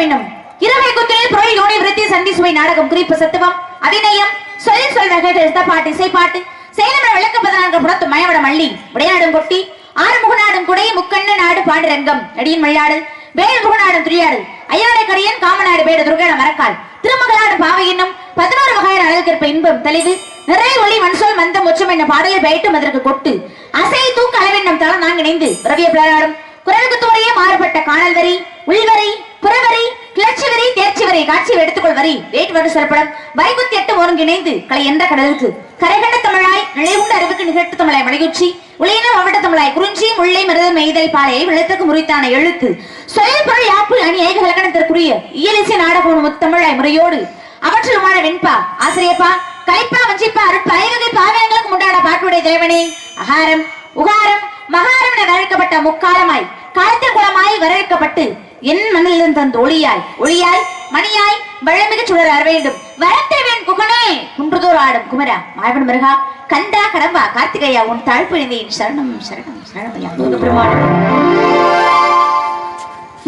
வேண்டும். என்னும் இரவை குத்தில் புரளி யோனி விருத்தி சந்தி சுவை நாடகம். குறிப்பு சத்துவம் அபிநயம் சொல்லி சொல் வகைகள் எழுத்த பாட்டு இசைப்பாட்டு சேலம் விளக்கு பதினான்கு புறத்து மயவட மல்லி விளையாடும் கொட்டி ஆறுமுக நாடும் குடை முக்கண்ண நாடு பாண்டுரங்கம் அடியின் மல்லாடல் வேல் முகநாடும் துரியாடல் ஐயாடை கரியன் காமநாடு பேடு துர்காட மரக்கால் திருமகளாடும் பாவை என்னும் பதினோரு வகையான அழகிற்ப இன்பம் தெளிவு நிறை ஒளி மண்சோல் மந்தம் உச்சம் என்ன பாடலை பெயட்டும் அதற்கு கொட்டு அசை தூக்க அளவென்னும் தளம் நான்கு இணைந்து ரவிய பிளாடும் குரலுக்கு தோறையே மாறுபட்ட காணல் வரி உள்வரி புறவரி கிளர்ச்சி வரி தேர்ச்சி வரை காட்சியை எடுத்துக்கொள் வரி வேட்டு வடு சொல்லப்படும். வைகுத்தி எட்டு ஒருங்கிணைந்து கலை என்ற கடலுக்கு. கரைகண்ட தமிழாய் நிலைகுண்ட அறிவுக்கு நிகழ்த்து தமிழாய் மலையுச்சி உளையின மாவட்ட தமிழாய் குறிஞ்சி முல்லை மருதல் மெய்தல் பாலையை விழுத்துக்கு முறித்தான எழுத்து. சொல் பொருள் யாப்பு அணி ஏக இலக்கணத்திற்குரிய இயலிசை நாடகம் முத்தமிழாய் முறையோடு அவற்றிலுமான வெண்பா ஆசிரியப்பா கலைப்பா வஞ்சிப்பா அருட்பா ஐவகை பாவங்களுக்கு முண்டான பாட்டுடைய தேவனே அகாரம் உகாரம் மகாரம் என அழைக்கப்பட்ட முக்காலமாய் காலத்தின் குளமாய் வரவேற்கப்பட்டு என் மண்ணிலிருந்து தந்த ஒளியாய் ஒளியாய் மணியாய் வளமிகு சுடர் வர வேண்டும். வரத்தேவன் குகனே. குன்றுதோர் ஆடும் குமரா மாயவன் மிருகா. கந்தா கடம்பா கார்த்திகையா உன் தாழ்ப்பிழந்தேன் சரணம் சரணம் சரணம் ஐயா. முருகப்பெருமானே.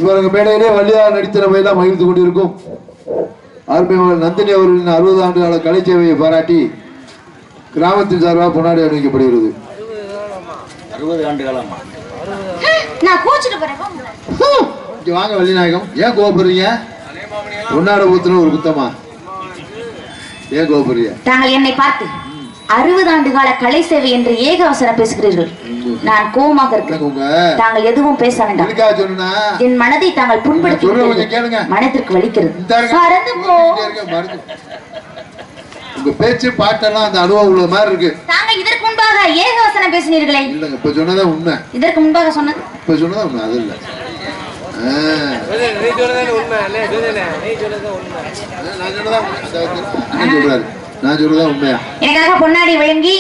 இவரது மேடையிலே வள்ளியா நடித்திறவை எல்லாம் மகிழ்ந்து கொண்டிருக்கும். அருமையாளர் நந்தினி அவர்களின் அறுபது ஆண்டு கால கலை சேவையை பாராட்டி கிராமத்தின் சார்பாக பொன்னாடி அணிவிக்கப்படுகிறது. அறுபது ஆண்டு காலமா நான் கூச்சிட்டு போறேன் இங்க வாங்க வள்ளிநாயகம். ஏன் கோபப்படுறீங்க பொன்னாட ஊத்துல ஒரு குத்தமா? ஏன் கோபப்படுறீங்க தாங்கள் என்னை பார்த்து அறுபது ஆண்டு கால கலை சேவை என்று ஏக அவசரம் பேசுகிறீர்கள் நான் கோபமாக உங்க? தாங்கள் எதுவும் பேச வேண்டாம். என் மனதை தாங்கள் புண்படுத்தி. மனதிற்கு வலிக்கிறது. உங்க பேச்சு பாட்டெல்லாம் அந்த அனுபவம் உள்ள மாதிரி இருக்கு. தாங்கள் இதற்கு முன்பாக ஏக வசனம் பேசினீர்களே. இல்லைங்க இப்ப சொன்னதே உண்மை. இதற்கு முன்பாக சொன்னது? இப்ப சொன்னதா உண்மை அது இல்ல. எனக்காக பொன்னாடி வழங்கி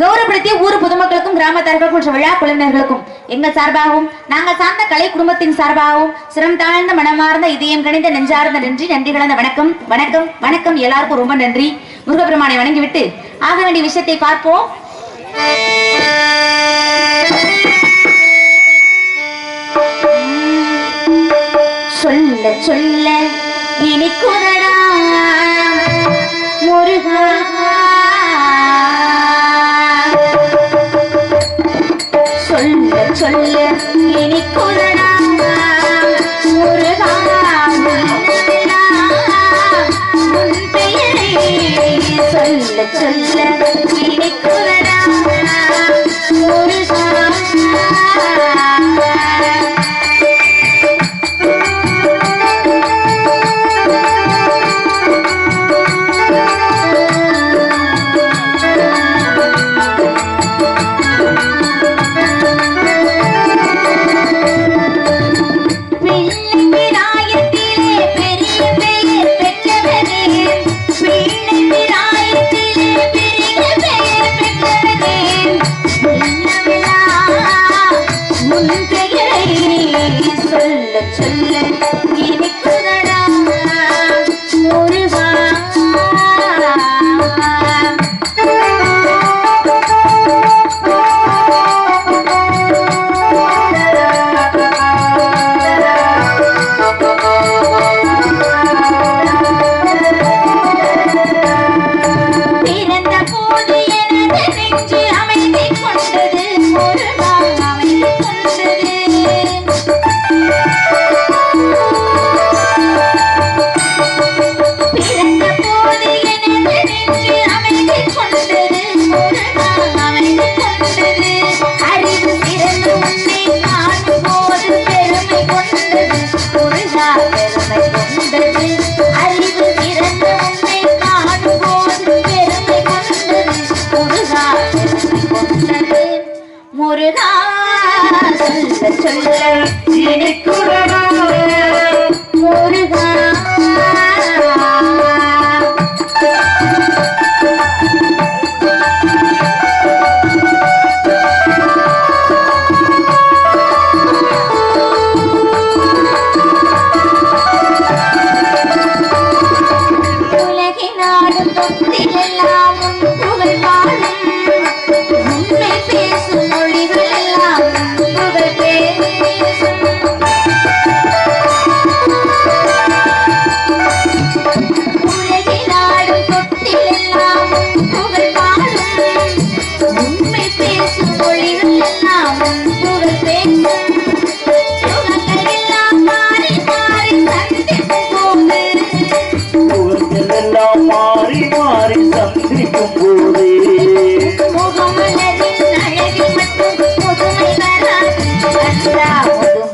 கௌரவப்படுத்திய ஊர் பொதுமக்களுக்கும் கிராமத்தார்களுக்கும் மற்றும் விழா குழுவினர்களுக்கும் எங்கள் சார்பாகவும் நாங்கள் சார்ந்த கலை குடும்பத்தின் சார்பாகவும் சிரம் தாழ்ந்த மனமார்ந்த இதயம் கணிந்த நெஞ்சார்ந்த நன்றி நன்றி கலந்த வணக்கம் வணக்கம் வணக்கம் எல்லாருக்கும் ரொம்ப நன்றி. முருகப்பெருமானை வணங்கிவிட்டு ஆக வேண்டிய விஷயத்தை பார்ப்போம். சொல்ல சொல்ல. இனிக்குதடா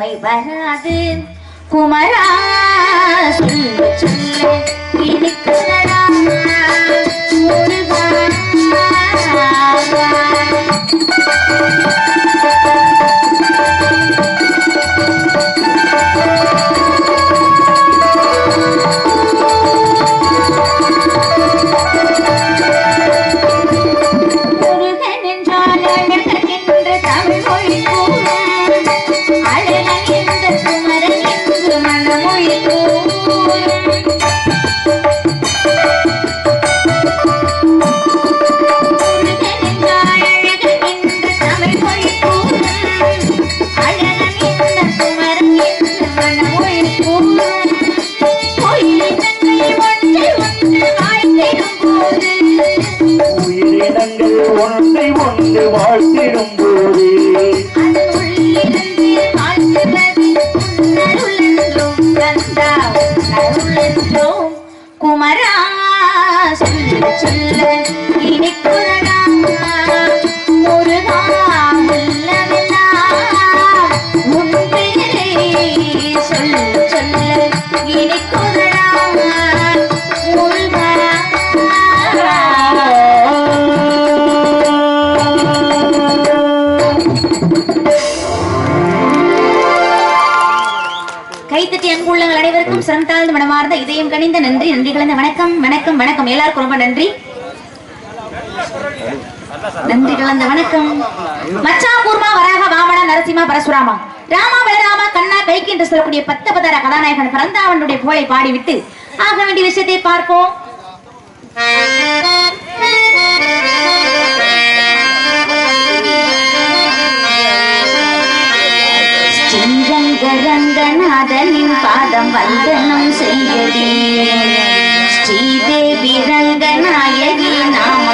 சுமை வராது. குமரா சொல்லு சொல்லு இனிக்குதடா உயிரினங்கள் ஒன்றை ஒன்று வாழ்த்திடும் போது. குமரா சொல்ல சொல்ல இனி முருகா அனைவருக்கும் சிரம் மனமார்ந்த இதயம் கணிந்த நன்றி. நன்றி கலந்த வணக்கம். வணக்கம் வணக்கம். எல்லாருக்கும் ரொம்ப நன்றி. நன்றி கலந்த வணக்கம். மச்சா கூர்மா வராக வாமன நரசிம்மா பரசுராமா. ராமா பலராமா கண்ணா கைக்கு என்று சொல்லக்கூடிய பத்த பதார கதாநாயகன் பிறந்தாவனுடைய புகழை பாடிவிட்டு ஆக வேண்டிய விஷயத்தை பார்ப்போம். ரங்கநாதனின் பாதம் வந்தனம் செய்யடி ஸ்ரீதேவி ரங்கநாயகி நாம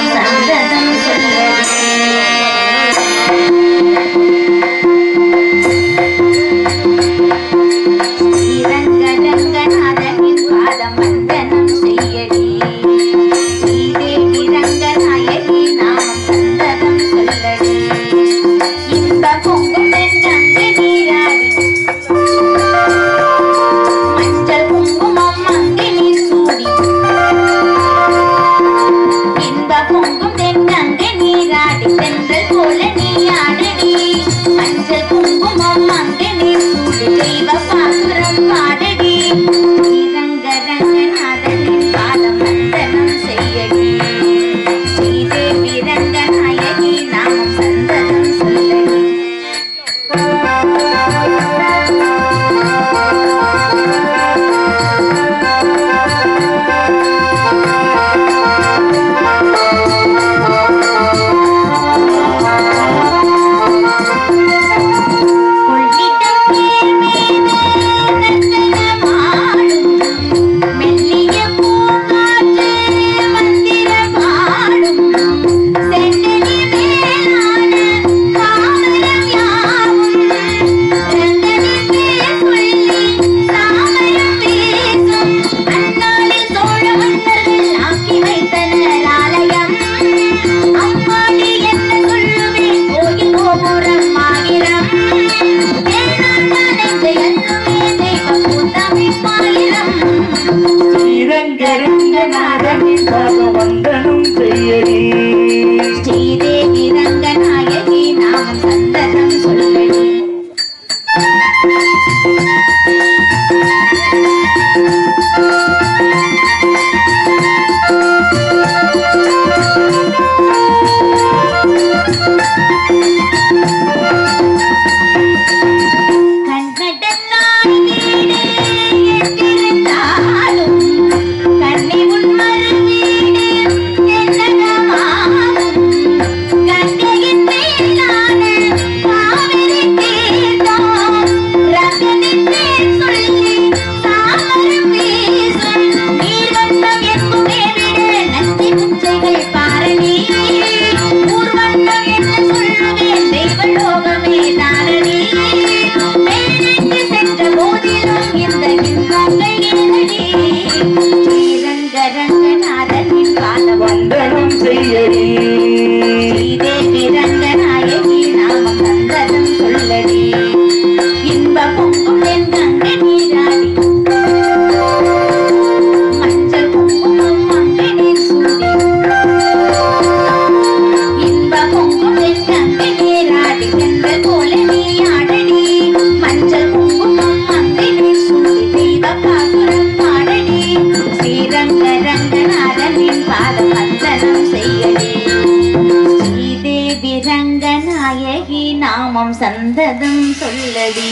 நாமம் சந்ததம் சொல்லடி.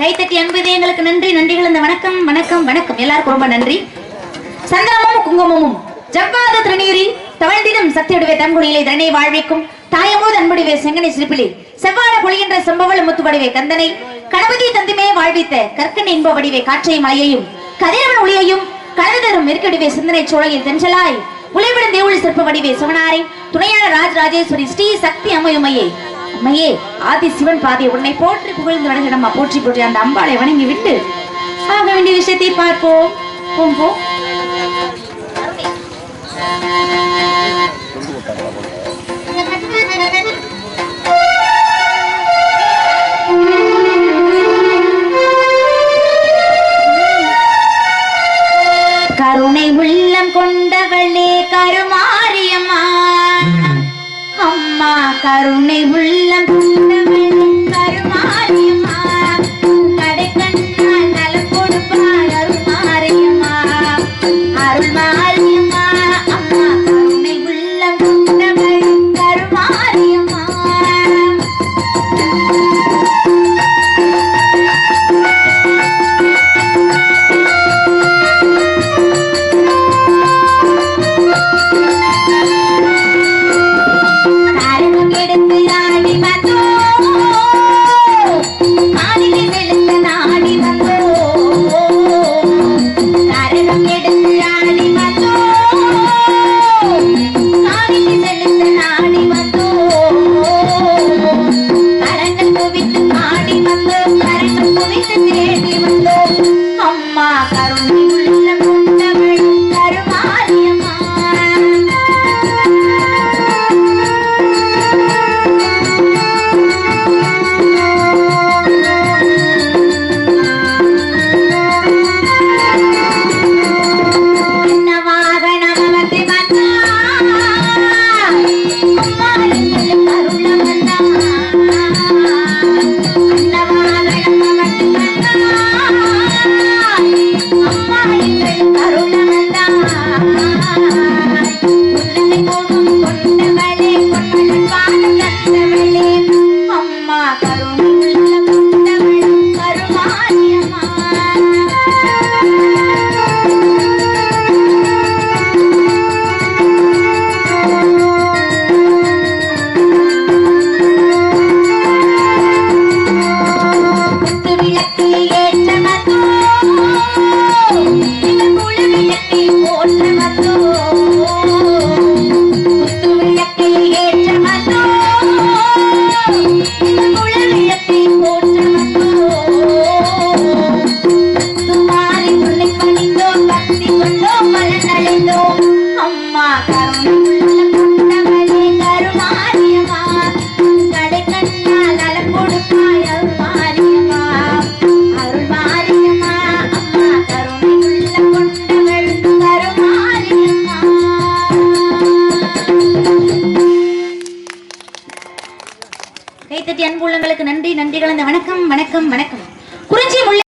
கைத்தட்டி அன்பது எங்களுக்கு நன்றி நன்றிகள் இந்த வணக்கம் வணக்கம் வணக்கம். எல்லாருக்கும் ரொம்ப நன்றி. சந்திரமும் குங்குமமும் ஜவ்வாத திருநீரில் தவழ்ந்திடும் சக்தியுடைய தன்குடியிலே தன்னை வாழ்விக்கும் தாயமோது அன்புடிவே செங்கனை சிரிப்பிலே செவ்வாழ பொழிகின்ற செம்பவள முத்துவடிவே கந்தனை கணபதி தந்திமே வாழ்வித்த கற்கன் இன்ப வடிவே காற்றையும் மலையையும் கதிரவன் ஒளியையும் கலந்தரும் இருக்கடிவே சிந்தனை சோழையில் தென்றலாய் உழைவிடும் தேவுள் சிற்ப வடிவே. சிவனாரை துணையான ராஜ் ராஜேஸ்வரி ஸ்ரீ சக்தி அம்மையுமையே அம்மையே ஆதி சிவன் பாதை உன்னை போற்றி புகழ்ந்து வணங்கிடம்மா போற்றி போற்றி அந்த அம்பாளை வணங்கி விட்டு ஆக வேண்டிய விஷயத்தை பார்ப்போம். போம் போ கருணை உள்ளம் கொண்டவளே கருமாரியம்மா. அம்மா கருணை உள்ளம்